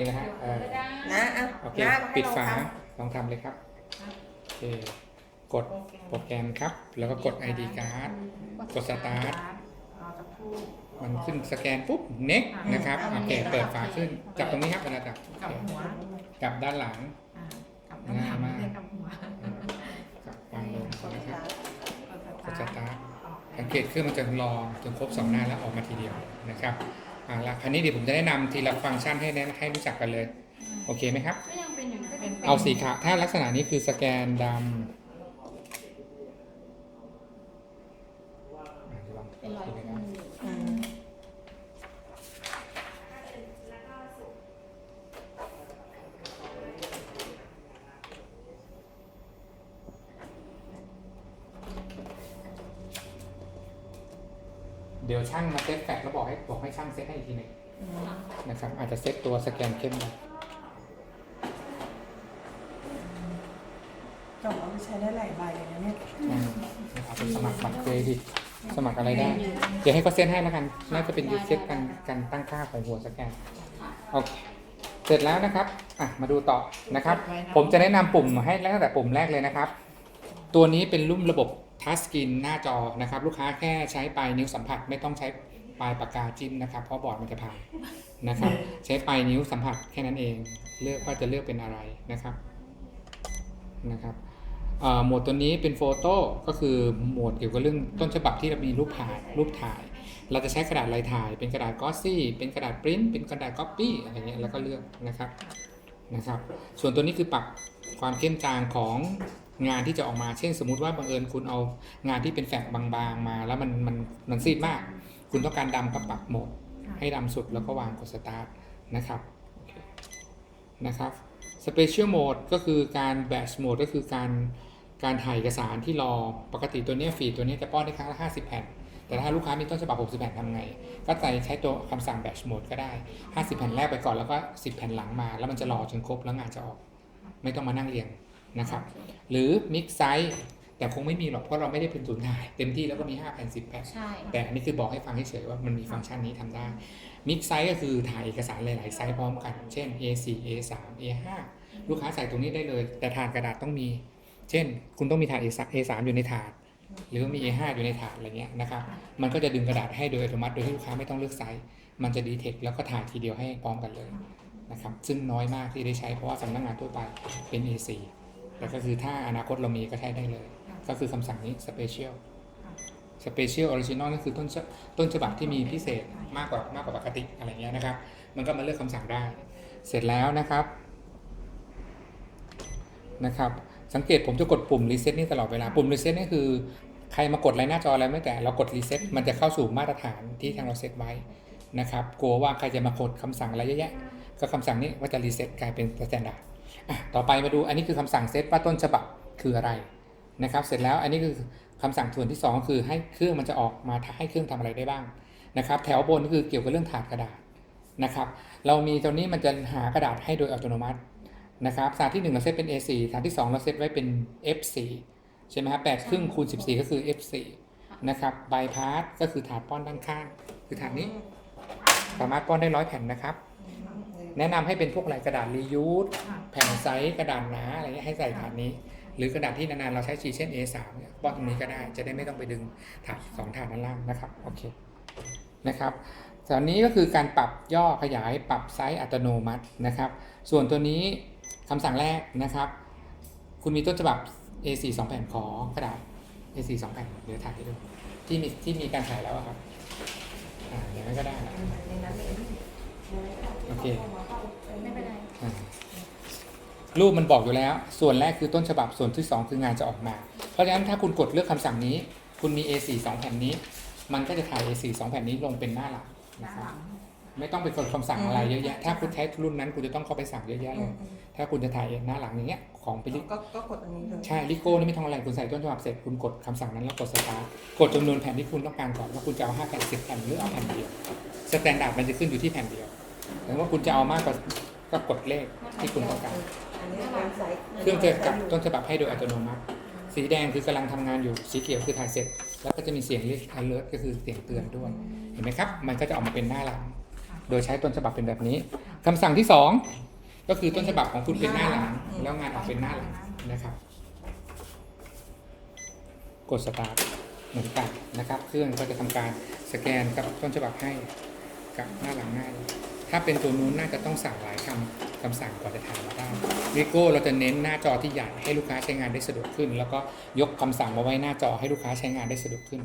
นี่นะฮะเออนะอะโอเค นะให้ปิดลองฝาทลองทำเลยครับ โอเค กดโปรแกรมครับ แล้วก็กด ID card กด start รอสักครู่มันขึ้นสแกนปุ๊บ next นะครับ โอเค เปิดฝาขึ้น จับตรงนี้ครับเวลาจับกลับหัวกลับด้านหลัง อ่ากลับด้านหลังง่ายมากเรียกกลับหัวกลับวางลงำนะครับกกดดสสตาร์ทตาร์ท ออกสังเกตเครื่องมันจะรอจนครบสองหน้าแล้วออกมาทีเดียวนะครับ อ่าละคราวนี้เดี๋ยวผมจะแนะนำทีละฟังก์ชันให้แนะให้รู้จักกันเลย โอเคไหมครับ ก็ยังเป็นอย่างนั้นเป็นเอาสีขาวถ้าลักษณะนี้คือสแกนดำอะเดี๋ยวลองเป็นรอย ดูนะครับ คู่ อืม เดี๋ยวช่างมาเซตแฟลชแล้วบอกให้บอกให้ช่างเซตให้อีกทีหนึ่งนะครับ อาจจะเซตตัวสแกนเข้มได้จบเอาไปใช้ได้หลายใบเลยนะเนี่ยอืมเอาไปสมัครบัตรเครดิตสมัครอะไรได้ เดี๋ยวให้เขาเซตให้แล้วกัน น่าจะเป็นเซตการการตั้งค่าของหัวสแกน โอเค เสร็จแล้วนะครับ อะ มาดูต่อนะครับ ผมจะแนะนำปุ่มให้ตั้งแต่ปุ่มแรกเลยนะครับ ตัวนี้เป็นรุ่นระบบ ทัชสกรีนหน้าจอนะครับลูกค้าแค่ใช้ปลายนิ้วสัมผัสไม่ต้องใช้ปลายปากกาจิ้มนะครับเพราะบอร์ดมันจะพังนะครับใช้ปลายนิ้วสัมผัสแค่นั้นเอง เลือกว่าจะเลือกเป็นอะไรนะครับนะครับโหมดตัวนี้เป็นโฟโต้ก็คือโหมดเกี่ยวกับเรื่องต้นฉบับที่เรามีรูปถ่ายรูปถ่าย เราจะใช้กระดาษลายถ่าย เป็นกระดาษกอสซี่เป็นกระดาษปริ้นเป็นกระดาษก๊อปปี้อะไรเงี้ยแล้วก็เลือกนะครับนะครับ ส่วนตัวนี้คือปรับความเข้มจางของ งานที่จะออกมาเช่น สมมุติว่าบังเอิญคุณเอางานที่เป็นแฟกบางๆมา แล้วมันมันมันซีดมาก คุณต้องการดำก็ปรับโหมด ให้ดำสุดแล้วก็วางกดสตาร์ทนะครับโอเคนะครับ Special Mode ก็คือการ Batch Mode ก็คือการการถ่ายเอกสารที่รอปกติตัวเนี้ยฟีดตัวเนี้ยจะป้อนได้ครั้งละ 50 แผ่น แต่ถ้าลูกค้ามีต้นฉบับ 60 แผ่นทำไง ก็ใส่ใช้ตัวคำสั่ง Batch Mode ก็ได้ 50 แผ่นแรกไปก่อนแล้วก็ 10 แผ่นหลังมา แล้วมันจะรอจนครบแล้วงานจะออก ไม่ต้องมานั่งเรียง นะครับหรือ Mix Size แต่คงไม่มีหรอกเพราะเราไม่ได้เป็นศูนย์ถ่าย เต็มที่แล้วก็มี5แผ่น10แผ่นใช่แต่อันนี้คือบอกให้ฟังเฉยๆว่ามันมีฟังก์ชันนี้ทำได้มิกไซส์ก็คือถ่ายเอกสารหลายๆไซส์พร้อมกัน เช่น A4 A3 A5 ลูกค้าใส่ตรงนี้ได้เลย แต่ถาดกระดาษต้องมี เช่น คุณต้องมีถาด A3 อยู่ในถาดหรือว่ามี A5 อยู่ในถาดอะไรเงี้ยนะครับ มันก็จะดึงกระดาษให้โดยอัตโนมัติโดยที่ลูกค้าไม่ต้องเลือกไซส์ มันจะดีเทคแล้วก็ถ่ายทีเดียวให้พร้อมกันเลยนะครับ ซึ่งน้อยมากที่ได้ใช้เพราะว่าสำนักงานทั่วไปเป็น A4 แต่ก็คือถ้าอนาคตเรามีก็ใช้ได้เลย ก็คือคำสั่งนี้ Special Special Original นั่นคือต้นฉต้นฉบับที่มีพิเศษมากกว่ามากกว่าปกติอะไรเงี้ยนะครับ มันก็มาเลือกคำสั่งได้ เสร็จแล้วนะครับนะครับ สังเกตผมจะกดปุ่ม Reset นี่ตลอดเวลา ปุ่ม Reset นี่คือใครมากดอะไรหน้าจออะไรไม่แต่เรากด Reset มันจะเข้าสู่มาตรฐานที่ทางเราเซตไว้นะครับ กลัวว่าใครจะมากดคำสั่งอะไรเยอะแยะ ก็คำสั่งนี้ว่าจะ Reset กลายเป็น Standard อะ ต่อไปมาดูอันนี้คือคำสั่งเซตว่าต้นฉบับคืออะไรนะครับ เสร็จแล้วอันนี้คือคำสั่งส่วนที่สองคือให้เครื่องมันจะออกมาให้เครื่องทำอะไรได้บ้างนะครับ แถวบนก็คือเกี่ยวกับเรื่องถาดกระดาษนะครับ เรามีตรงนี้มันจะหากระดาษให้โดยอัตโนมัตินะครับถาดที่หนึ่งเราเซตเป็น A4 ถาดที่สองเราเซตไว้เป็น F4 ใช่ไหมครับแปดครึ่งคูณ 14 ก็คือ F4 นะครับใบพาร์ก็คือถาดป้อนด้านข้าง คือถาดนี้ สามารถป้อนได้ร้อยแผ่นนะครับ แนะนำให้เป็นพวกลายกระดาษรียูสแผ่นไซส์กระดาษหนาอะไรเงี้ยให้ใส่ถาดนี้ หรือกระดาษที่นานๆเราใช้ชีเช่น A3 เนี่ยป้อนตรงนี้ก็ได้จะได้ไม่ต้องไปดึงถาดสองถาดด้านล่างนะครับโอเคนะครับส่วนนี้ก็คือการปรับย่อขยายปรับไซส์อัตโนมัตินะครับ ส่วนตัวนี้คำสั่งแรกนะครับ คุณมีต้นฉบับ A4 2 แผ่นขอกระดาษ A4 2 แผ่นเดี๋ยวถ่ายให้ดูที่มีที่มีการถ่ายแล้วอะครับอ่าอย่างนั้นก็ได้นะในนั้นเลย โอเคไม่เป็นไรอ่ารูปมันบอกอยู่แล้ว ส่วนแรกคือต้นฉบับส่วนที่ 2 คืองานจะออกมา เพราะฉะนั้นถ้าคุณกดเลือกคำสั่งนี้ คุณมี A4 2 แผ่นนี้ มันก็จะถ่าย A4 2 แผ่นนี้ลงเป็นหน้าหลังหน้านะคหรับลังไม่ต้องไปกดคำสั่งอะไรเยอะแยะ ถ้าคุณใช้รุ่นนั้นคุณจะต้องเข้าไปสั่งเยอะแยะเลย ถ้าคุณจะถ่ายหน้าหลังอย่างเงี้ยของไปลิก็ก็กดอันนี้เลย ใช่ ลิโก้นี่ไม่ต้องอะไรคุณใส่ต้นฉบับเสร็จคุณกดคำสั่งนั้นแล้วกดสตาร์ทกดจำนวนแผ่นที่คุณต้องการก่อนว่าคุณจะเอา5แผ่น10แผ่นหรือเอาแผ่นเดียว สแตนดาร์ดมันจะขึ้นอยู่ที่แผ่นเดียว แต่ว่าคุณจะเอามากกว่าก็กดเลขที่คุณต้องการ อันนี้เป็นไซส์เครื่องจะจับต้นฉบับให้โดยอัตโนมัติ สีแดงคือกำลังทำงานอยู่ สีเขียวคือถ่ายเสร็จ แล้วก็จะมีเสียง alert ก็คือเสียงเตือนด้วย เห็นไหมครับ มันก็จะออกมาเป็นหน้าหลัง โดยใช้ต้นฉบับเป็นแบบนี้คำสั่งที่ 2 ก็คือต้นฉบับของคุณเป็นหน้าหลัง แล้วงานออกเป็นหน้าหลังนะครับ กดสตาร์ทเหมือนกันนะครับ เครื่องก็จะทำการสแกนกับต้นฉบับให้กับหน้าหลังหน้า ถ้าเป็นตัวนู้นน่าจะต้องสั่งหลายคำคำสั่งกว่าจะถ่ายมาได้วิโก้เราจะเน้นหน้าจอที่ใหญ่ให้ลูกค้าใช้งานได้สะดวกขึ้น แล้วก็ยกคำสั่งมาไว้หน้าจอให้ลูกค้าใช้งานได้สะดวกขึ้น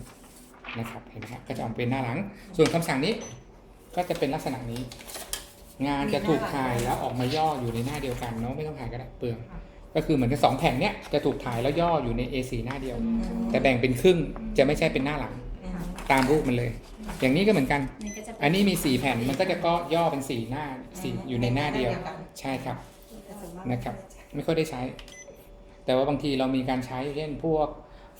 นะครับเห็นไหมครับก็จะออกเป็นหน้าหลัง ส่วนคำสั่งนี้ก็จะเป็นลักษณะนี้ งานจะถูกถ่ายแล้วออกมาย่ออยู่ในหน้าเดียวกันเนาะไม่ต้องถ่ายก็ได้เปลืองก็คือเหมือนกับสองแผ่นเนี้ยจะถูกถ่ายแล้วย่ออยู่ใน A4 หน้าเดียว แต่แบ่งเป็นครึ่งจะไม่ใช่เป็นหน้าหลัง ตามรูปมันเลย อย่างนี้ก็เหมือนกัน นี่ก็จะเป็อันนี้มี4แผ่นมันก็จะก็ย่อเป็น4หน้าสี่อยู่ในหน้าเดียว ใช่ครับ นะครับ ไม่ค่อยได้ใช้ แต่ว่าบางทีเรามีการใช้เช่นพวก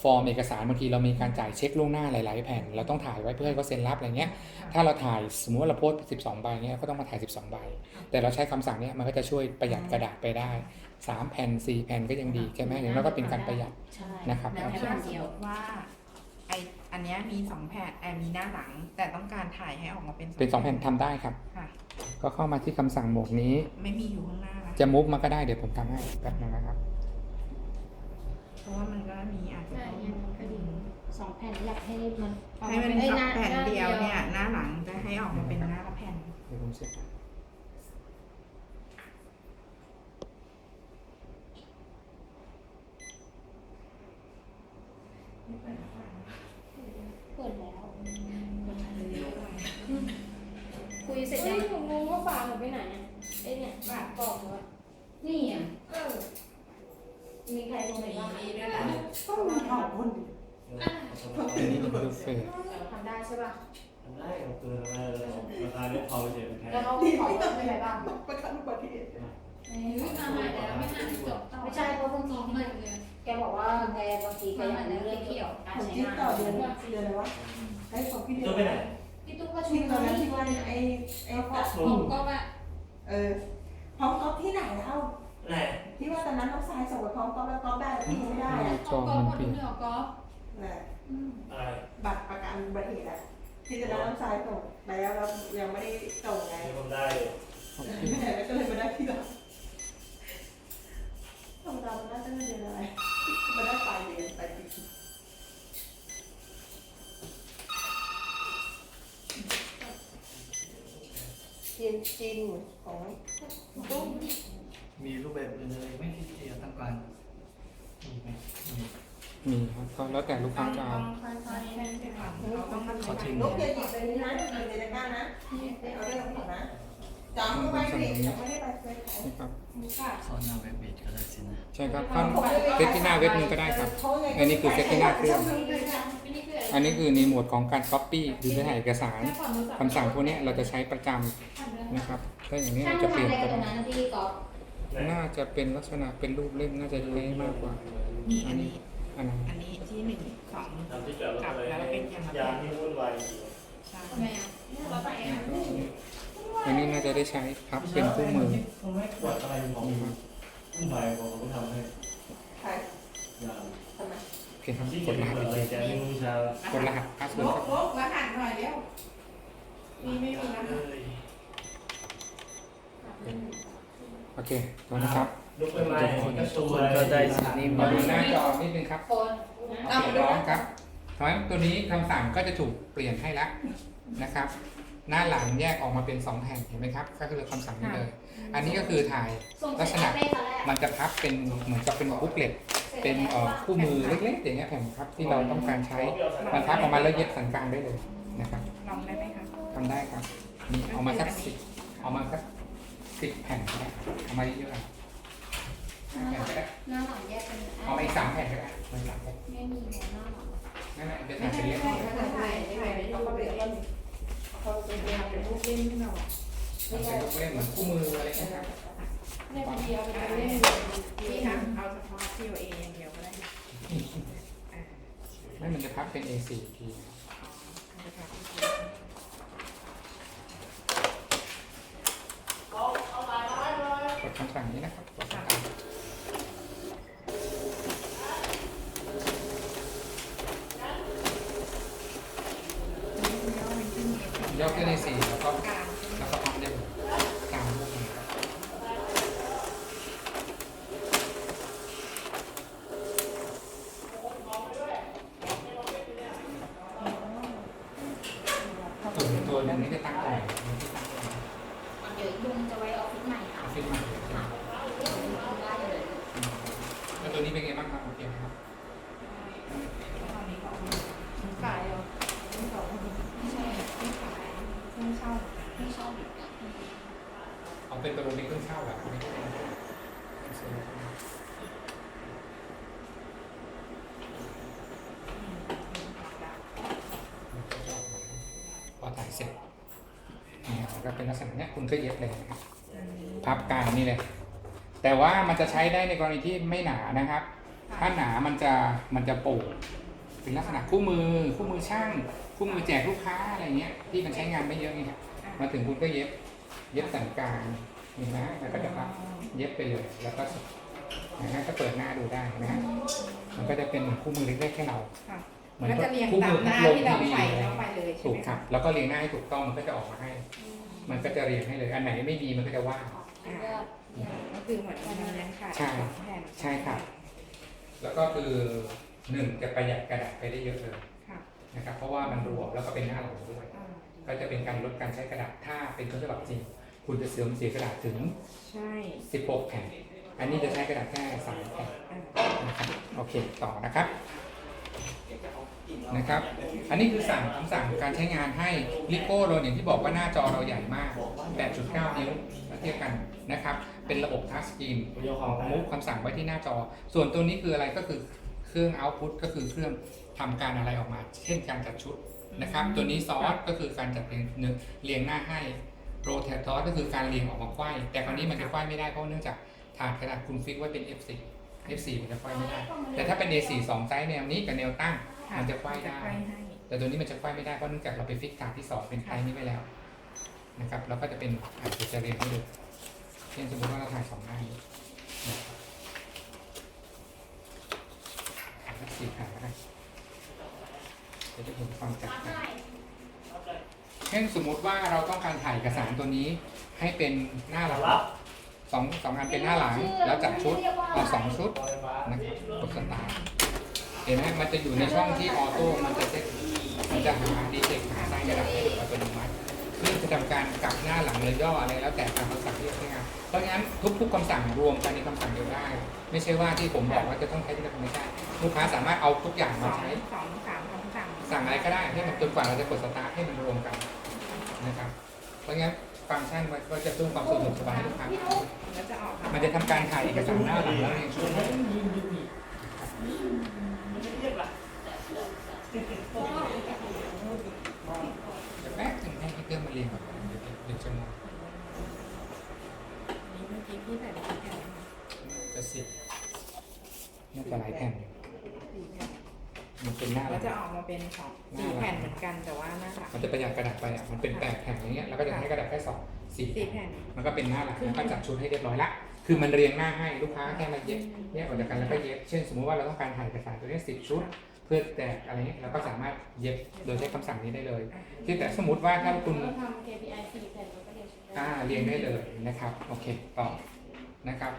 ฟอร์มเอกสารบางทีเรามีการจ่ายเช็คล่วงหน้าหลาย ๆ แผ่น เราต้องถ่ายไว้เพื่อให้เขาเซ็นรับอะไรเงี้ย ถ้าเราถ่ายสมมติว่าเราโพสต์12 ใบเนี้ยก็ต้องมาถ่าย 12 ใบ แต่เราใช้คำสั่งเนี้ยมันก็จะช่วยประหยัดกระดาษไปได้ 3 แผ่น 4 แผ่นก็ยังดีใช่ไหมอย่างนั้นก็เป็นการประหยัด ใช่นะครับ แล้วแค่ถ้าแผ่นสมเดียมวติว่าไออันเนี้ยมีสองแผ่นแอบมีหน้าหลัง แต่ต้องการถ่ายให้ออกมาเป็นเป็น2แผ่นทำได้ครับ ค่ะ ก็เข้ามาที่คำสั่งโหมดนี้ ไม่มีอยู่ข้างหน้านะจะมุฟมาก็ได้เดี๋ยวผมทำให้แป๊บนึงนะครับ เพราะว่ามันก็มีอาจจะใช่ต้องเนี่ยกระดิ่งสองแผ่นอยากให้มันออกให้มามันอ้สองหาแผ่นหาเดียวเนี่ยหน้าหลังจะให้ออกมาเป็นหน้าละแผ่น เดี๋ยวผมเสร็จเปิดแล้วคุยเสร็จยังหนูงงว่าฝาหนูไปไหนอะเอ้เนี่ยฝากล่องหนูอะนี่อะเออมีใครลงไปบ้าง มีด้วยนะ ต้องมีสองคน อันนี้เป็นดูเฟส ทำได้ใช่ป่ะ ทำได้เอาเกินมาเลยราคาไม่พอเฉยแพง แล้วเขาขอว่าเป็นอะไรบ้าง ประกันอุบัติเหตุไม่ใช่เพราะบางทีที่แกบอกว่าแกบางทีแกอยากรู้เรื่องเกี่ยวกับการผมใช้คิดงานต่อเดือนเดือนอะไรวะไอ้ของพี่เดือตันไปไหนพี่ตุ๊กก็ชที่วนตอนนั้นที่ว่าไอ้ไอ้กัดผมก็ว่าเออพร้อมก๊อฟที่ไหนเล่าไหนที่ว่าตอนนั้นน้องทรายส่งไปพร้อมก๊อฟแล้วก๊อฟได้พี่ไม่ได้อะจอมันเปลี่ยนแหละอะไรบัตรประกันอุบัติเหตุอะที่ตอนนั้นน้องทรายส่งไปแล้วเรายังไม่ได้ส่งไงมีคนได้อเคแล้ว ก็เลยมาได้ที่หลังธรรมดามันน่าจะเดือนอะไรมาได้ปลายเดือนปลายปีจีนจีนของตุ้มมีรูปแบบอื่นเลยไม่ที่เดียวต้องการมีไหมมีมีครับก็แล้วแต่ลูกค้าจะเอาองค่อยๆให้ไปก่อนเราต้องมาขอทิ้งลูกอย่าหยิบเลยนะหยิบในตะกร้านะเอาเรื่องของผมนะ จำเอาไว้ดิยังไม่ได้ไปซื้อขายนี่ครับซ่อนหน้าเว็บเบสก็ได้สินะใช่ครับขั้นเซตที่หน้าเว็บนึงก็ได้ครับ อันนี้คือเซตที่หน้าเครื่อง อันนี้คือในหมวดของการ Copy หรือถ่ายเอกสารคำสั่งพวกเนี้ยเราจะใช้ประจำนะครับ ถ้าอย่างนี้ช่างเราจะเปลี่ยนทำอะไรก็กันตรได้งนั้นพี่กอล์ฟน่าจะเป็นลักษณะเป็นรูปเล่มน่าจะใช้มากกว่า มีอันนี้ อันนั้นอันนี้ที่หนึ่งสองทำที่จอดรถอะไรแล้วเป็นยังไงยามที่วุ่นวายใช่ทำไมอะเราไปอะ อันนี้น่าจะได้ใช้พับเป็นคู่มือผมไม่ปวดอะไรมองวุ่นวายผมก็ทำให้ใครยามทำไมโอเคครับที่กจะดรมีหัสอะอีกไรทีแกนี่มื้อเช้ากดรหัสพาสเวิลร์ดบครับลบรหัสหน่อยเร็วมีไม่มีรหัสโอเคตัวนะครับลุกขึ้นมาก็ชูทุกคนอะไรก็ได้สิทธิ์นี้มามาดูหน้าจอนิดนึงครับคนโอเคร้องครับเพราะฉะนั้นตัวนี้คำสั่งก็จะถูกเปลี่ยนให้แล้วนะครับ หน้าหลังแยกออกมาเป็น2แผ่นเห็นไหมครับ ก็คือคำสั่งนี้เลย อันนี้ก็คือถ่ายส่งลักษณะเสร็จแล้วมันจะพับเป็นเหมือนกับเป็นบุ๊กเล็ตเป็นเอ่อคู่มือเล็กๆอย่างเงี้ยแผ่นครับที่เราต้องการใช้มันพับออกมาแล้วเย็บสันกลางได้เลยนะครับลองได้ไหมคะทำได้ครับนี่เอามาสักสิบเอามาสักสิบแผ่นก็ได้เอามาเยอะๆอะห้าแผ่นก็ได้หน้าหลังแยกเป็นเอามาอีกสามแผ่นก็ได้มันสามแผ่นไม่มีหัวหน้าหลังนั่นแหละจะไม่ทำเป็นใช่เล่มไม่ใช่ถ่ายถ่ายเป็นรูปเล่ม เขาเป็นเป็นรูปเล่มที่เราทำเป็นลูกเล่มเหมือนคู่มืออะไรเงี้ยครับในพอดีเอาไปเล่นพี่ทำเอาเฉพาะ TOA อย่างเดียวก็ได้อ่าไม่มันจะพับเป็น A4 ทีเอาเฉพาะ กดคำสั่งนี้นะครับกดคำสั่งย่อขึ้น A4 แล้วก็ การ แล้วก็ ฟิตใหม่ใช่ไหมแล้วตัวนี้เป็นไง บ้าเหรอไม่ขายไม่ใช่ไม่ขายเพิ่เช่าไม่เช่าเอาเป็นตัวลงในเครื่องเช่าเหรอไม่ได้พอถ่ายเสร็จเนี่ยก็เป็นลักษณะเนี้ยคุณก็เย็บเลยนะครับพับกลางนี่เลย แต่ว่ามันจะใช้ได้ในกรณีที่ไม่หนานะครับ ถ้าหนามันจะมันจะโป่งเป็นลักษณะคู่มือ คู่มือช่าง คู่มือแจกลูกค้าอะไรเงี้ย ที่มันใช้งานไม่เยอะไงครับมาถึงคุณก็เย็บ เย็บสันกลางเห็นไหมแล้วก็จะพับเย็บไปเลย แล้วก็นะฮะก็เปิดหน้าดูได้นะฮะมันก็จะเป็นคู่มือเล็กๆให้เราค่ะเหมือนมันจะเรียงคู่ตามืมหน้าพัดลที่เราทีวีใส่อะไรเข้าไปเงี้ยเลยใช่ถูไหกมครับ แล้วก็เรียงหน้าให้ถูกต้องมันก็จะออกมาให้ มันก็จะเรียงให้เลย อันไหนไม่ดีมันก็จะว่างอ่าก็คือเหมือนมันยังขาดใช่สองแผ่นใช่ครับ แล้วก็คือหนึ่งจะประหยัดกระดาษไปได้เยอะเลยค่ะนะครับ เพราะว่ามันรวมแล้วก็เป็นหน้าหลังด้วย อ่าก็จะเป็นการลดการใช้กระดาษถ้าเป็นต้นฉบับจริง คุณจะเสื่อมเสียกระดาษถึง ใช่16 แผ่น อันนี้จะใช้กระดาษแค่3แผ่นอ่า นะครับโอเค ต่อนะครับ นะครับ อันนี้คือสั่งคำสั่งการใช้งานให้ลิโก้เราอย่างที่บอกว่าหน้าจอเราใหญ่มาก 8.9 นิ้วเทียบกันนะครับ เป็นระบบทัชสกรีนเดียวขขอองงมุกคำสั่งไว้ที่หน้าจอ ส่วนตัวนี้คืออะไรก็คือเครื่อง output ก็คือเครื่องทำการอะไรออกมา เช่นการจัดชุดนะครับ ตัวนี้ซอสก็คือการจัดเรียงเนื้อเรียงหน้าให้ rotate ก็คือการเรียงออกมาไขว้แต่คราวนี้มันจะไขว้ไม่ได้เพราะเนื่องจากถาดกระดาษคุณฟิกไว้เป็น F4 F4 มันจะไขว้ไม่ได้ แต่ถ้าเป็น A4 สองไซส์แนวนี้กับแนวตั้ง มันจะไขว้ได้ไขว้ให้แต่ตัวนี้มันจะไขว้ไม่ได้เพราะเนื่องจากเราไปฟิกถาดที่สองเป็นไซส์นี้ไว้แล้วนะครับแล้วก็จะเป็นอาจจะจะเรียงให้ดูเช่นสมมติว่าเราถ่ายสองหน้านี้นะครับถ่ายสักสี่ขาก็ได้จะได้เห็นความแตกต่างเช่นสมมุติว่าเราต้องการถ่ายเอกสารตัวนี้ให้เป็นหน้าหลังรับสองสองอันเป็นหน้าหลังแล้วจัดชุดเอาสองชุดไฟฟ้านะครับกดสตาร์ท เห็นไหมมันจะอยู่ในช่องที่ออโต้ มันจะเซ็ตมันจะหาดีเทคหาสร้างกระดาษให้โดยอัตโนมัติเพื่อจะทำการกลับหน้าหลังเลยย่ออะไรแล้วแต่ตามคำสั่งที่ใช้งาน เพราะงั้นทุกๆคำสั่งรวมกันในคำสั่งเดียวได้ ไม่ใช่ว่าที่ผมบอกว่าจะต้องใช้ที่ละไม่ใช่ลูกค้าสามารถเอาทุกอย่างสมาองใช้สองสามคำสั่ง สั่งอะไรก็ได้ให้มันจนกว่าเราจะกดสตาร์ทให้มันรวมกันนะครับ เพราะงั้นฟังก์ชันมันก็จะเพิ่มความสะดวกสบายให้ลูกค้าแล้วจะออกามันจะทำการถ่ายเอกสารหน้าหลังแล้วเรียงชุดให้ ไม่เรียกล่ะ เดี๋ยวแป๊บนึงให้ เรียนเดี๋ยวเดี๋ยวจะมงนี่เมื่อกี้พี่ใส่ไปกี่แผ่นนจะสิบน่าจะหลายแผ่นอยู่มันเป็นหน้าแล้ลัวจะออกมาเป็นสองสี่แผ่นเหมือนกันแต่ว่าหน้าหลังมันจะประหยัดกระดาษไปอะมันเป็นแปดแผ่นอย่างเงี้ยแล้วก็จะให้กระดาษแค่สองสี่แผ่นมันก็เป็นหน้าหลังแล้วก็จัดชุดให้เรียบร้อยละคือมันเรียงหน้าให้ลูกค้าแค่มาเย็บแยกออกจากกันแล้วก็เย็บเช่นสมมติว่าเราต้องการถ่ายเอกสารตัวนี้สิบชุด เพื่อแตกอะไรเงี้ยเราก็สามารถเย็บโดยใช้คำสั่งนี้ได้เลยเพียงแต่สมมติว่าถ้าคุณเราทำ KPI สี่แผ่นเราก็เรียนชุดได้อ่าเรียงได้เลยนะครับโอเคต่อนะครับ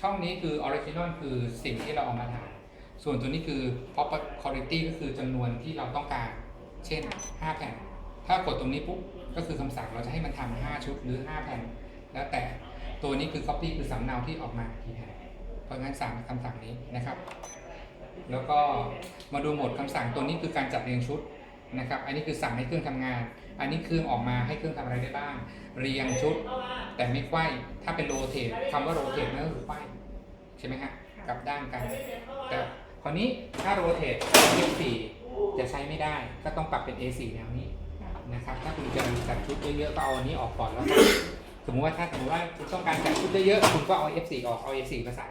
ช่องนี้คือ original คือสิ่งที่เราเอามาถ่ายส่วนตัวนี้คือ proper quality ก็คือจำนวนที่เราต้องการ เช่น 5 แผ่น ถ้ากดตรงนี้ปุ๊บก็คือคำสั่งเราจะให้มันทำ5ชุดหรือ 5 แผ่น แล้วแต่ตัวนี้คือ copy คือสำเนาที่ออกมากี่แผ่นเพ ราะงั้นสั่งคำสั่งนี้นะครับ แล้วก็มาดูโหมดคำสั่งตัวนี้คือการจัดเรียงชุดนะครับ อันนี้คือสั่งให้เครื่องทำงาน อันนี้เครื่องออกมาให้เครื่องทำอะไรได้บ้าง เรียงชุด แต่ไม่ไขว้ถ้าเป็นโรเตทคำว่าโรเตทนั่นก็คือไขว้ใช่ไหมฮะกลับด้านกัน แต่คราวนี้ถ้าโรเตท F4 จะใช้ไม่ได้ก็ต้องปรับเป็น A4 แนวนี้นะครับถ้าคุณจะจัดชุดเยอะๆก็เอาอันนี้ออกก่อนแล้วก็สมมติว่าถ้าสมมติว่าคุณต้องการจัดชุดเยอะๆคุณก็เอา F4 ออกเอา A4 มาใส่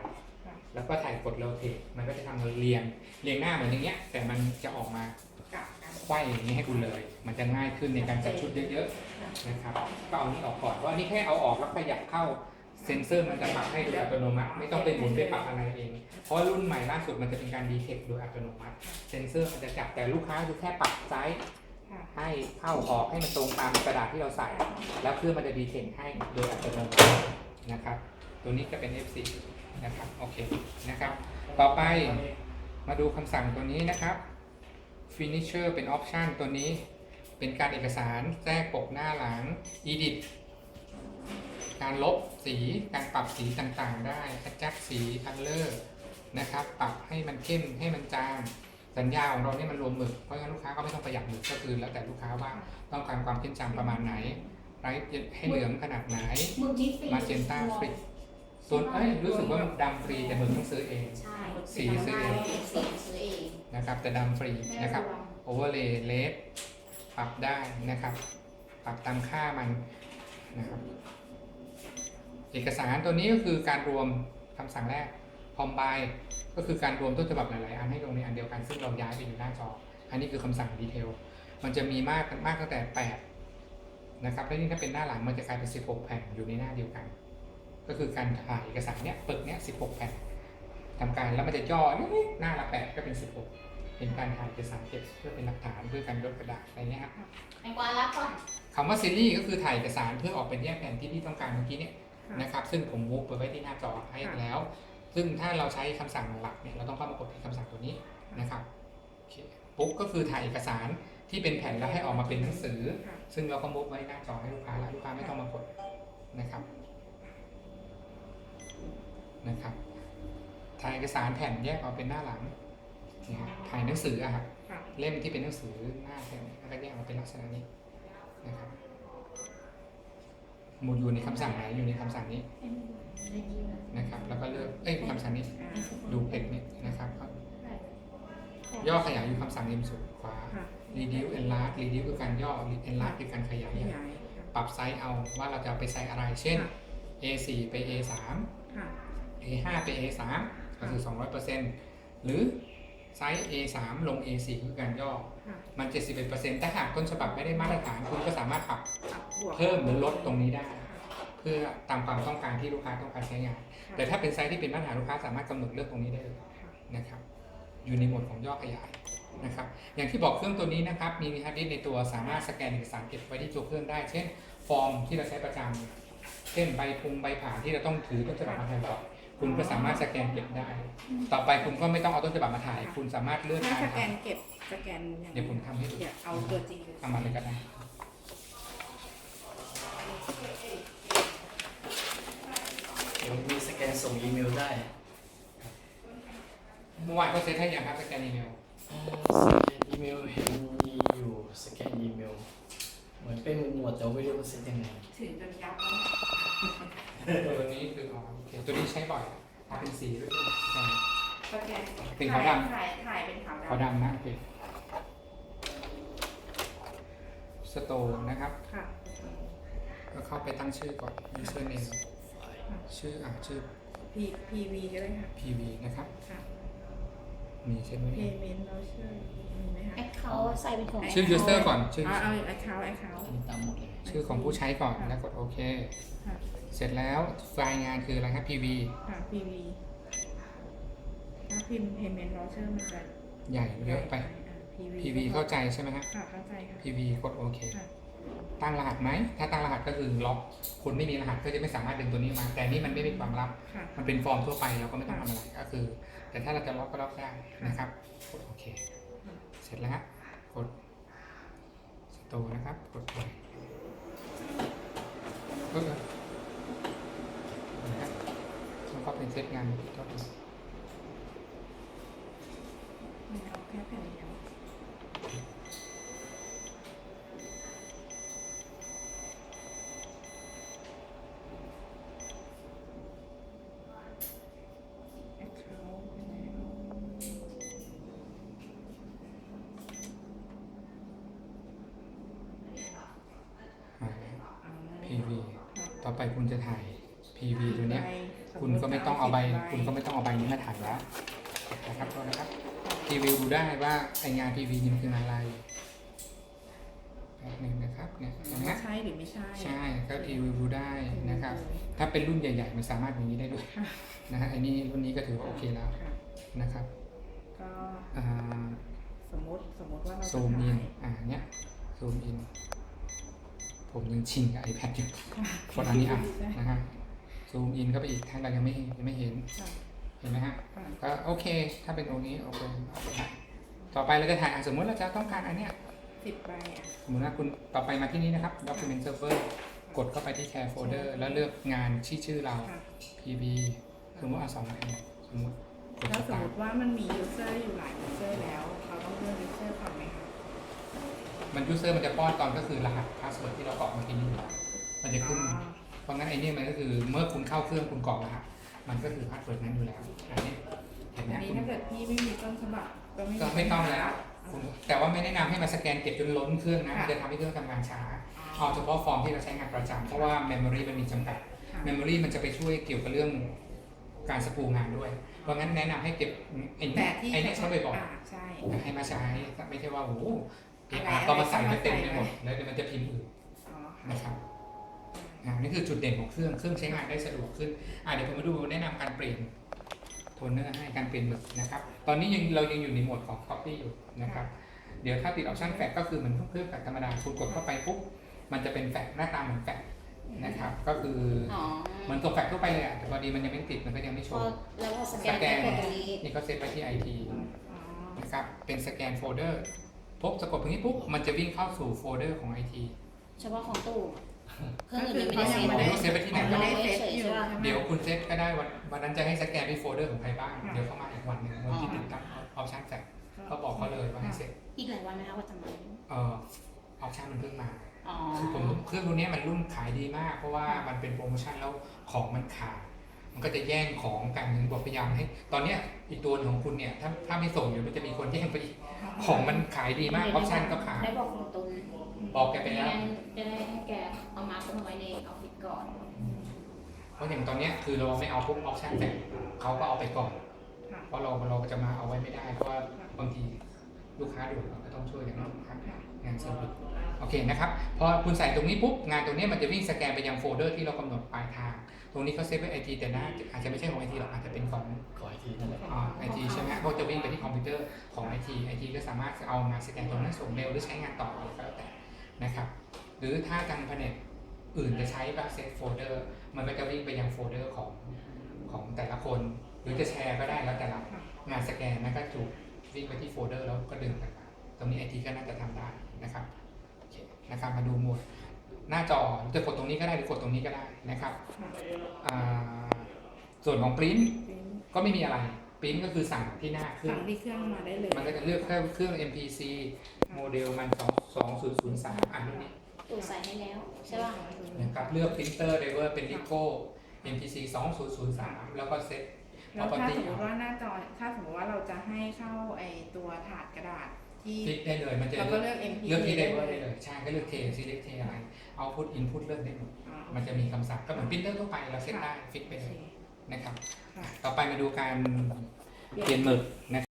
แล้วก็ถ่ายกดโรเตทมันก็จะทำเรียงเรียงหน้าเหมือนอย่างเงี้ย แต่มันจะออกมาไขว้อย่างนี้ให้คุณเลย มันจะง่ายขึ้นในการจัดชุดเยอะๆนะครับก็เอานี้ออกก่อนเพราะอันนี้แค่เอาออกแล้วขยับเข้าเซ็นเซอร์มันจะปรับให้โดยอัตโนมัติ ไม่ต้องไปหมุนไปปรับอะไรเอง เพราะรุ่นใหม่ล่าสุดมันจะเป็นการดีเทคโดยอัตโนมัติ เซ็นเซอร์มันจะจับแต่ลูกค้าคือแค่ปรับไซส์ให้เข้าออกให้มันตรงตามกระดาษที่เราใส่ แล้วเครื่องมันจะดีเทคให้โดยอัตโนมัตินะครับ ตัวนี้จะเป็น F4 นะครับโอเคนะครับ ต่อไปมาดูคำสั่งตัวนี้นะครับ finisher เป็น option ตัวนี้ เป็นการเอกสารแทรกปกหน้าหลัง edit การลบสีการปรับสีต่างๆ ได้ adjust สี color นะครับ ปรับให้มันเข้มให้มันจางสัญญาของเราเนี่ยมันรวมหมึก เพราะงั้นลูกค้าก็ไม่ต้องประหยัดหมึกก็คือแล้วแต่ลูกค้าว่าต้องการความเข้มจางประมาณไหนไรให้เหลืองขนาดไหนมึงนี่ฟรีมาเจนต้าฟรี ส่วนเอ้ยรู้สึกว่ามันดำฟรีแต่หมึกต้องซื้อเอง ใช่สีซื้อเอง สีซื้อเองนะครับ แต่ดำฟรีนะครับโอเวอร์เลย์เลสปรับได้นะครับ ปรับตามค่ามันนะครับ เอกสารตัวนี้ก็คือการรวมคำสั่งแรก combine ก็คือการรวมต้นฉบับหลาย ๆ อันให้ลงในอันเดียวกันซึ่งเราย้ายไปอยู่หน้าจอ อันนี้คือคำสั่งดีเทล มันจะมีมากมากตั้งแต่ 8 นะครับ แล้วนี่ถ้าเป็นหน้าหลังมันจะกลายเป็น 16 แผ่นอยู่ในหน้าเดียวกัน ก็คือการถ่ายเอกสารเนี้ยปึกเนี้ย16แผ่นทำการแล้วมันจะย่อนิดๆหน้าละ8ก็เป็น16เป็นการถ่ายเอกสารเก็บเพื่อเป็นหลักฐานเพื่อการลดกระดาษอะไรเงี้ยครับแตงกวารับก่อนคำว่าซีรีส์ก็คือถ่ายเอกสารเพื่อออกเป็นแยกแผ่นที่พี่ต้องการเมื่อกี้เนี่ยนะครับซึ่งผมมูฟไปไว้ที่หน้าจอให้แล้ว ซึ่งถ้าเราใช้คำสั่งหลักเนี่ยเราต้องเข้ามากดที่คำสั่งตัวนี้นะครับโอเคปุ๊บก็คือถ่ายเอกสารที่เป็นแผ่นแล้วให้ออกมาเป็นหนังสือ ซึ่งเราก็มูฟไว้หน้าจอให้ลูกค้าแล้วลูกค้าไม่ต้องมากดนะครับ นะครับถ่ายเอกสารแผ่นแยกออกเป็นหน้าหลังเนี่ยฮะถ่ายหนังสืออะครับค่ะเล่มที่เป็นหนังสือหน้าแผ่นแล้วก็แยกออกเป็นลักษณะนี้นะครับหมุดอยู่ในคำสั่งไหนอยู่ในคำสั่งนี้นะครับ แล้วก็เลือกเอ้ยคำสั่งนี้อ่าดูเพจนี้นะครับย่อขยายอยู่คำสั่งริมสุดขวาค่ะ reduce enlarge reduce คือการย่อ enlarge คือการขยายขยายค่ะปรับไซส์เอาว่าเราจะเอาไปไซส์อะไร เช่นค่ะ A4 ไป A3 ค่ะ A5 ไป A3 ก็คือ 200%หรือไซส์ A3 ลง A4 คือการย่อ ค่ะมัน 71%ถ้าหากต้นฉบับไม่ได้มาตรฐานคุณก็สามารถปรับอะบวกเพิ่มหรือลดตรงนี้ได้ เพื่อตามความต้องการที่ลูกค้าต้องการใช้งานแต่ถ้าเป็นไซส์ที่เป็นมาตรฐานลูกค้าสามารถกำหนดเลือกตรงนี้ได้เลยนะครับ อยู่ในโหมดของย่อขยายนะครับ อย่างที่บอกเครื่องตัวนี้นะครับ มีฮาร์ดดิสก์ในตัวสามารถสแกนเอกสารเก็บไว้ที่ตัวเครื่องได้ เช่น ฟอร์มที่เราใช้ประจำเช่นใบพุงใบผ่านที่เราต้องถือต้นฉบับมาถ่ายก่อน คุณก็สามารถสแกนเก็บได้ ต่อไปคุณก็ไม่ต้องเอาต้นฉบับมาถ่าย คุณสามารถเลื่อนถ้าการสแกถ่ายนเก็บสแกนอย่างเดี๋ยวผมทำให้ดูเดี๋ยวเอาตัวจริงเลยทำมาเลยก็ได้เดี๋ยวมีสแกนส่งอีเมลได้เมื่อวานก็เซตให้ยังครับสแกนอีเมลเอ่อสแกนอีเมลเห็นมีอยู่สแกนอีเมล เหมือนเป็นหมวดแต่ไม่รู้ว่าเซ็ตยังไงถึงจนยับแล้วตัวนี้คืออ๋อโอเคตัวนี้ใช้บ่อยเอาเป็นสีด้วยใช่สแกนเป็นขาวดำ ถ่ายถ่ายเป็นขาวขาวดำดำนะโอเคสโตร์นะครับ ค่ะ ก็เข้าไปตั้งชื่อก่อน user name ชื่ออะชื่อ P PV ก็ได้ค่ะ PV นะครับ ค่ะ มีเช่นไหม payment เราชื่อมีไหมคะแอคเขาใส่เป็นของชื่อ user ก่อนชื่อเอาเอา account account มีตามหมดเลยชื่อของผู้ใช้ก่อนแล้วกดโอเค ค่ะเสร็จแล้วไฟล์งานคืออะไรครับ PV ค่ะ PV ถ้าพิมพ์ payment voucher มันจะใหญ่เยอะไป อ่า PV PV เข้าใจใช่ไหมฮะ ค่ะเข้าใจค่ะ PV กดโอเค ค่ะ ตั้งรหัสไหม ถ้าตั้งรหัสก็คือล็อกคุณไม่มีรหัสก็จะไม่สามารถดึงตัวนี้มา แต่นี่มันไม่มีความลับ ค่ะมันเป็นฟอร์มทั่วไปเราก็ไม่ต้องทำอะไรก็คือ แต่ถ้าเราจะล็อกก็ล็อกได้นะครับกดโอเค เสร็จแล้วฮะกดสโตนะครับ กดไปก็นะครับแล้วก็เป็นเซตงานที่ต้องไม่เอาแค่แผ่นเดียว account เป็นไงเอา อ่า เอา PV ค่ะ ต่อไปคุณจะถ่าย PV ตัวเนี้ยใบคุณก็ไม่ต้องเอาใบสมมุติคุณก็ไม่ต้องเอาใบนี้มาถ่ายแล้วนะครับโทษนะครับพรีวิวดูได้ว่าไองาน PV นี่มันคืออะไรแป๊บหนึงนะครับเนี่ยเห็นไหมว่าฮะใช่หรือไม่ใช่ ใช่ก็พรีวิวดูได้นะครับ ถ้าเป็นรุ่นใหญ่ ๆ มันสามารถอย่างนี้ได้ด้วยค่ะนะฮะไอ้นี่รุ่นนี้ก็ถือว่าโอเคแล้วค่ะนะครับก็อ่าสมมติสมมติว่าเราจะซูมอินถ่ายอ่าเนี้ยซูมอิน ผมยังชินกับ iPad อยู่ค่ะกดอันนี้อะใช่นะฮะซูมอินเข้าไปอีกถ้าเรายังไม่เห็นยังไม่เห็นค่ะเห็นไหมฮะค่ะก็โอเค ถ้าเป็นองค์นี้โอเคเอาไปถ่ายต่อไปเราจะถ่ายอะสมมติเราจะต้องการอันเนี้ยสิบใบอะสมมติว่าคุณต่อไปมาที่นี้นะครับ document server กดเข้าไปที่แชร์โฟลเดอร์แล้วเลือกงานที่ชื่อเราค่ะ PB คือว่าเอาสองแผ่นสมมติกดแล้วสสมตามร์ติว่ามันมียูเซอร์อยู่หลายยูเซอร์แล้วเราต้องเลือกยูเซอร์ก่อนไหมคะ มันยูเซอร์มันจะป้อนตอนก็คือรหัสพาสเวิร์ดที่เรากรอกเมื่อกี้นี้อยู่แล้วมันจะขึ้นอ๋อเพราะงั้นไอ้เนี่ยมันก็คือเมื่อคุณเข้าเครื่องคุณกรอกรหัสมันก็คือพาสเวิร์ดนั้นอยู่แล้วอันนี้เห็นไหมอันนี้คุณถ้าเกิดพี่ไม่มีต้นฉบับก็ไม่ก็ไม่ต้องแล้วคุณแต่ว่าไม่แนะนำให้มาสแกนเก็บจนล้นเครื่องนะมันจะทำให้เครื่องทำงานช้าเอาเฉพาะฟอร์มที่เราใช้งานประจำเพราะว่าเมมโมรีมันมีจำกัด ค่ะ เมมโมรีมันจะไปช่วยเกี่ยวกับเรื่องการสกรูงานด้วย เพราะงั้นแนะนำให้เก็บไอ้แต่เนี่ยที่ไอ้เนี่ยใช้บ่อยอ่าใช่ๆให้มาใช้ไม่ใช่ว่าโอ้โห เออะไรอาร์ก็มาใส่อะไรไปเต็มไปใส่หมดแล้วเดี๋ยวมันจะพิมพ์อื่นอ๋อค่ะนะครับอ่านี่คือจุดเด่นของเครื่องเครื่องใช้งานได้สะดวกขึ้นอ่าเดี๋ยวผมมาดูแนะนำการเปลี่ยนโทนเนอร์ให้การเปลี่ยนหมึกนะครับ ตอนนี้ยังเรายังอยู่ในโหมดของ copy อยู่นะครับ เดี๋ยวถ้าติดออปชั่นแฟกก็คือเหมือนเครื่องแฟกธรรมดาคุณกดเข้าไปปุ๊บมันจะเป็นแฟกหน้าตาเหมือนแฟกนะครับ ก็คืออ๋อเหมือนตัวแฟกทั่วไปเลยอะแต่พอดีมันยังไม่ติดมันก็ยังไม่โชพอว์ แล้วพอสแกสนแกนกดตรงนี้นี่ก็เซตไปที่ไอทีอ๋อนะครับเป็นสแกนโฟลเดอร์ ปุ๊บสะกดตรงนี้ปุ๊บมันจะวิ่งเข้าสู่โฟลเดอร์ของไอทีเฉพาะของตู้เครื่องอื่นยังไม่ก็ได้คือเซ็นเขายังไม่ได้เซฟไปที่ไหนยังไม่ได้เซตอยู่ใช่ไหมเดี๋ยวคุณเซตก็ได้วันวันนั้นจะให้สแกนที่โฟลเดอร์ของใครบ้าง เดี๋ยวเข้ามาอีกวันหนึ่งวันที่ติดตั้งออปชั่นแฟกก็บอกเขาเลยว่าให้เสร็จอีกหลายวันไหมคะว่าจะมาเอ่อออปชั่นมันเพิ่งมาอ๋อคือผมเครื่องตัวเนี้ยมันรุ่นขายดีมาก เพราะว่ามันเป็นโปรโมชั่นแล้วของมันขาด มันก็จะแย่งของกันถึงบอกพยายามให้ ตอนเนี้ยอีกตัวหนึ่งของคุณเนี่ยถ้าถ้าไม่ส่งเดี๋ยวมันจะมีคนแย่งไปอีกของมันขายดีมากออปชั่นก็ขาดได้บอกคุณตุนบอกแกไปแล้วจะได้ให้แกเอามาร์คไว้ในออฟฟิศก่อน เพราะอย่างตอนเนี้ยคือเราไม่เอาปุ๊บออปชั่นแต่เขาก็เอาไปก่อน ค่ะ เพราะเราเราจะมาเอาไว้ไม่ได้เพราะว่าบางทีลูกค้าด่วนเราก็ต้องช่วยกันนะครับงานเซอร์วิสโอเคนะครับพอคุณใส่ตรงนี้ปุ๊บงานตรงนี้มันจะวิ่งสแกนไปยังโฟลเดอร์ที่เรากำหนดปลายทาง ตรงนี้เขาเซฟไว้ไอทีแต่น่าอาจจะไม่ใช่ของไอทีหรอกอาจจะเป็นของขออีกทีนั่นแหละไอทีใช่ไหมก็จะวิ่งไปที่คอมพิวเตอร์ของไอทีไอทีก็สามารถเอามาสแกนตรงนั้นส่งเมลหรือใช้งานต่ออะไรก็แล้วแต่นะครับ หรือถ้าทางแผนกอื่นจะใช้แบบเซตโฟลเดอร์มันก็จะวิ่งไปยังโฟลเดอร์ของของแต่ละคน หรือจะแชร์ก็ได้แล้วแต่เรางานสแกนนะก็ถูกวิ่งไปที่โฟลเดอร์แล้วก็ดึงกันมาตรงนี้ไอทีก็น่าจะทำได้นะครับโอเคนะครับมาดูหมวด หน้าจอจะกดตรงนี้ก็ได้หรือกดตรงนี้ก็ได้นะครับอ่าส่วนของปริ้นก็ไม่มีอะไรปริ้นก็คือสั่งที่หน้าเครื่อสั่งงที่เครื่องมาได้เลย มันก็จะเลือกแค่เครื่อง MPC โมเดลมัน2 2003อ่านตรงนี้ตู้ใส่ให้แล้วใช่ป่ะนะครับเลือกปรินเตอร์ไดเวอร์เป็น Ricoh MPC 2003แล้วก็เซ็ตแล้วถ้าสมมติว่าหน้าจอถ้าสมมติว่าเราจะให้เข้าไอตัวถาดกระดาษ ที่คลิกได้เลยมันจะเราเลืก็อกเลือก MP เลือกที่ไดเวอร์ได้เลยใช่ก็เลือกเท select เทอะไร output input เลือกได้หมด อ๋อมันจะมีคำสั่งก็เหมือนปรินเตอร์ทั่วไปเราเซ็ตได้ฟิกไปโอเลเคยนะครับ ค่ะ ต่อไปมาดูการเปลี่ยนหมึกนะครับ